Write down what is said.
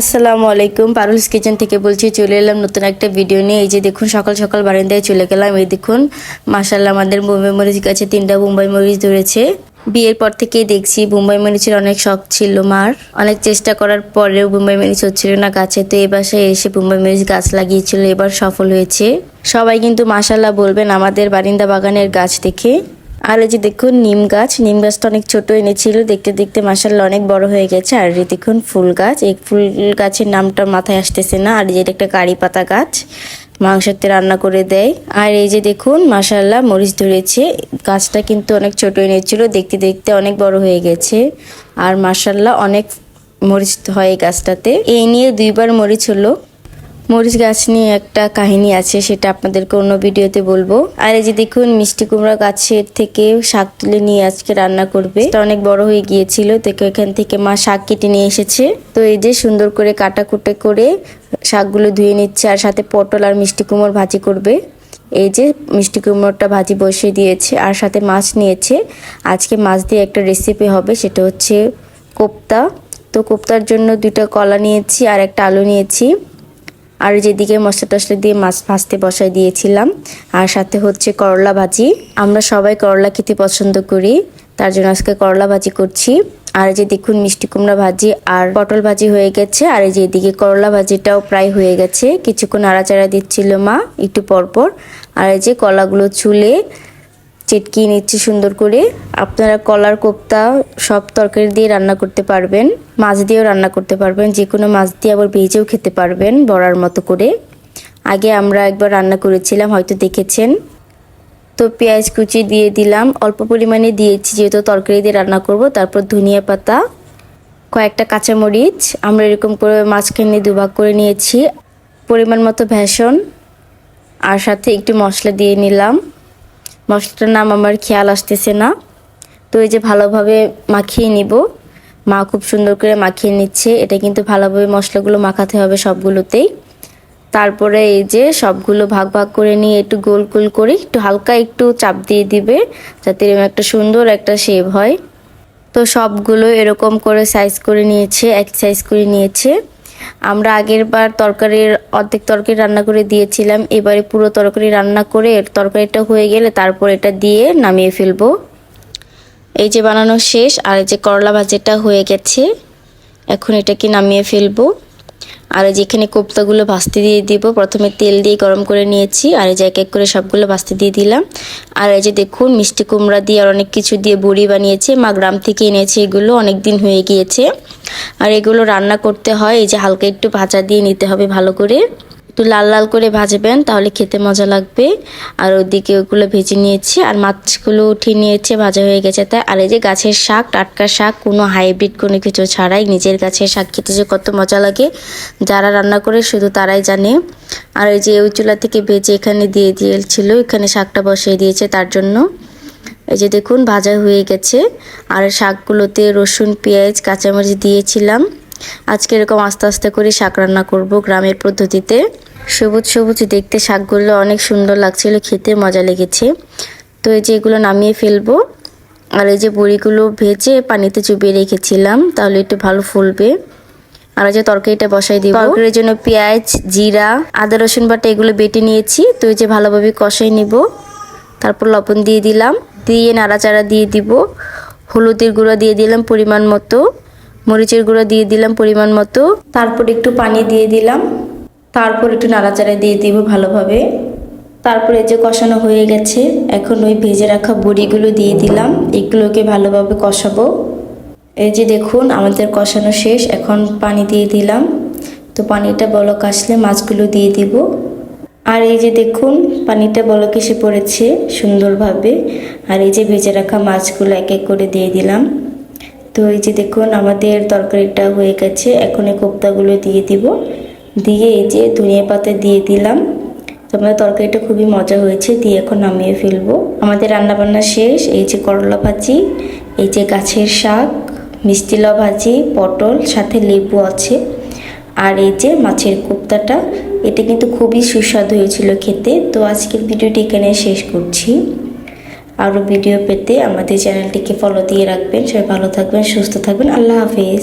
আসসালামু আলাইকুম। পারুলস কিচেন থেকে বলছি, চলে এলাম নতুন একটা ভিডিও নিয়ে। এই যে দেখুন, সকাল সকাল বারান্দায় চলে গেলাম। এই দেখুন মাসাল্লাহ আমাদের বোম্বাই মরিচ গাছে তিনটা বোম্বাই মরিচ ধরেছে। বিয়ের পর থেকেই দেখছি বোম্বাই মরিচের অনেক শখ ছিল মার। অনেক চেষ্টা করার পরেও বোম্বাই মরিচ হচ্ছিল না গাছে। তো এই বাসায় এসে বোম্বাই মরিচ গাছ লাগিয়েছিল, এবার সফল হয়েছে। সবাই কিন্তু মাসাল্লাহ বলবেন, আমাদের বারিন্দা বাগানের গাছ দেখে। আর এই যে দেখুন, নিম গাছ, নিম গাছটা অনেক ছোট এনেছিল। দেখতে দেখতে মাসাল্লাহ অনেক বড় হয়ে গেছে। আর এই দেখুন, ফুল গাছ। এই ফুল গাছের নামটা মাথায় আসতেছে না। আর যে একটা কারি পাতা গাছ। মাংসতে রান্না করে দেয়। আর এই যে দেখুন মাসাল্লাহ মরিচ ধরেছে। গাছটা কিন্তু অনেক ছোট এনেছিল। দেখতে দেখতে অনেক বড় হয়ে গেছে। আর মাসাল্লাহ অনেক মরিচ হয় গাছটাতে। এই নিয়ে দুইবার মরিচ হলো। মরিচ গাছ নিয়ে একটা কাহিনী আছে, সেটা আপনাদেরকে অন্য ভিডিওতে বলব। আর এই যে দেখুন, মিষ্টি কুমড়া গাছের থেকে শাক তুলে নিয়ে আজকে রান্না করবে। এটা অনেক বড় হয়ে গিয়েছিল, তো এখান থেকে মা শাক কেটে নিয়ে এসেছে। তো এই যে সুন্দর করে কাটা কুটে করে শাকগুলো ধুয়ে নিচ্ছে, আর সাথে পটল আর মিষ্টি কুমড় ভাজি করবে। এই যে মিষ্টি কুমড়োটা ভাজি বসিয়ে দিয়েছে, আর সাথে মাছ নিয়েছে। আজকে মাছ দিয়ে একটা রেসিপি হবে, সেটা হচ্ছে কোপ্তা। তো কোপ্তার জন্য দুটো কলা নিয়েছি আর একটা আলু নিয়েছি। আর যেদিকে মশলা টসলা দিয়ে মাছ ভাজতে বসাই দিয়েছিলাম, আর সাথে হচ্ছে করলা ভাজি। আমরা সবাই করলা খেতে পছন্দ করি, তার জন্য আজকে করলা ভাজি করছি। আর যে দেখুন মিষ্টি কুমড়া ভাজি আর পটল ভাজি হয়ে গেছে, আর এই যে এদিকে করলা ভাজিটাও প্রায় হয়ে গেছে। কিছুক্ষণ আড়াচাড়া দিচ্ছিল মা, একটু পরপর। আর এই যে কলাগুলো চুলে চেটকিয়ে নিচ্ছি সুন্দর করে। আপনারা কলার কোপ্তা সব তরকারি দিয়ে রান্না করতে পারবেন, মাছ দিয়েও রান্না করতে পারবেন যে কোনো মাছ দিয়ে আবার ভেজেও খেতে পারবেন বড়ার মতো করে। আগে আমরা একবার রান্না করেছিলাম, হয়তো দেখেছেন। তো পেঁয়াজ কুচি দিয়ে দিলাম, অল্প পরিমাণে দিয়েছি, যেহেতু তরকারি দিয়ে রান্না করব, তারপর ধনিয়া পাতা, কয়েকটা কাঁচামরিচ, আমরা এরকম করে মাঝখানে দুভাগ করে নিয়েছি, পরিমাণ মতো ভেষণ, আর সাথে একটু মশলা দিয়ে নিলাম। মশলাটার নাম আমার খেয়াল আসতেছে না। তো এই যে ভালোভাবে মাখিয়ে নিব। মা খুব সুন্দর করে মাখিয়ে নিচ্ছে। এটা কিন্তু ভালোভাবে মশলাগুলো মাখাতে হবে সবগুলোতেই। তারপরে এই যে সবগুলো ভাগ ভাগ করে নিয়ে একটু গোল গোল করে একটু হালকা একটু চাপ দিয়ে দিবে, যাতে এরকম একটা সুন্দর একটা শেপ হয়। তো সবগুলো এরকম করে সাইজ করে নিয়েছে, এক সাইজ করে নিয়েছে। আমরা আগের বার তরকারির অর্ধেক তরকারি রান্না করে দিয়েছিলাম, এবারে পুরো তরকারি রান্না করে তরকারিটা হয়ে গেলে তারপর এটা দিয়ে নামিয়ে ফেলব। এই যে বানানো শেষ, আর এই যে করলা ভাজিটা হয়ে গেছে, এখন এটাকে নামিয়ে ফেলব। আর এই যেখানে কোপ্তাগুলো ভাজতে দিয়ে দিব। প্রথমে তেল দিয়ে গরম করে নিয়েছি আর এই যে এক এক করে সবগুলো ভাজতে দিয়ে দিলাম। আর এই যে দেখুন, মিষ্টি কুমড়া দিয়ে আর অনেক কিছু দিয়ে বড়ি বানিয়েছে। মা গ্রাম থেকে এনেছে এগুলো অনেক দিন হয়ে গিয়েছে। আর এগুলো রান্না করতে হয়, এই যে হালকা একটু ভাজা দিয়ে নিতে হবে ভালো করে। একটু লাল লাল করে ভাজবেন, তাহলে খেতে মজা লাগবে। আর ওদিকে ওগুলো ভেজে নিয়েছি, আর মাছগুলো উঠিয়ে নিয়েছে, ভাজা হয়ে গেছে। তাই আর এই যে গাছের শাক, টাটকা শাক, কোনো হাইব্রিড কোনো কিছু ছাড়াই নিজের গাছের শাক খেতে যে কত মজা লাগে। যারা রান্না করে শুধু তারাই জানে। আর এই যে ওই চুলা থেকে ভেজে এখানে দিয়ে দিয়েছিল, এখানে শাকটা বসিয়ে দিয়েছে তার জন্য। এই যে দেখুন, ভাজা হয়ে গেছে। আর শাকগুলোতে রসুন, পেঁয়াজ, কাঁচামরিচ দিয়েছিলাম। আজকে এরকম আস্তে আস্তে করে শাক রান্না করব গ্রামের পদ্ধতিতে। সবুজ সবুজ দেখতে শাকগুলো অনেক সুন্দর লাগছিল, খেতে মজা লেগেছে। তো এই যে এগুলো নামিয়ে ফেলব। আর এই যে বড়িগুলো ভেজে পানিতে চুবিয়ে রেখেছিলাম, তাহলে একটু ভালো ফুলবে। আর যে তরকারিটা বসাই দিব। তরকারির জন্য পেঁয়াজ, জিরা, আদা, রসুন বাটা এগুলো বেটে নিয়েছি। তো এই যে ভালোভাবে কষাই নিব। তারপর লবণ দিয়ে দিলাম। দিয়ে নাড়াচাড়া দিয়ে দিব। হলুদের গুঁড়ো দিয়ে দিলাম পরিমাণ মতো। মরিচের গুঁড়ো দিয়ে দিলাম পরিমাণ মতো। তারপর একটু পানি দিয়ে দিলাম। তারপর একটু নাড়াচাড়া দিয়ে দিব ভালোভাবে। তারপরে যে কষানো হয়ে গেছে, এখন ওই ভেজে রাখা বড়িগুলো দিয়ে দিলাম। এগুলোকে ভালোভাবে কষাবো। এই যে দেখুন, আমাদের কষানো শেষ, এখন পানি দিয়ে দিলাম। তো পানিটা বলক আসলে মাছগুলো দিয়ে দিব। আর এই যে দেখুন, পানিটা বলক এসে পড়েছে সুন্দরভাবে। আর এই যে ভেজে রাখা মাছগুলো এক এক করে দিয়ে দিলাম। তো এই যে দেখুন, আমাদের তরকারিটা হয়ে গেছে। এখন এই কোপ্তাগুলো দিয়ে দিব। দিয়ে এই যে ধনিয়া পাতা দিয়ে দিলাম। তো আমাদের তরকারিটা খুবই মজা হয়েছে। দিয়ে এখন নামিয়ে ফেলব। আমাদের রান্নাবান্না শেষ। এই যে করলা ভাজি, এই যে গাছের শাক, মিষ্টি লাউ ভাজি, পটল, সাথে লেবু আছে। আর এই যে মাছের কোপ্তাটা, এটা কিন্তু খুবই সুস্বাদু হয়েছিল খেতে। তো আজকের ভিডিওটি এখানে শেষ করছি। আরও ভিডিও পেতে আমাদের চ্যানেলটিকে ফলো দিয়ে রাখবেন। সবাই ভালো থাকবেন, সুস্থ থাকবেন। আল্লাহ হাফিজ।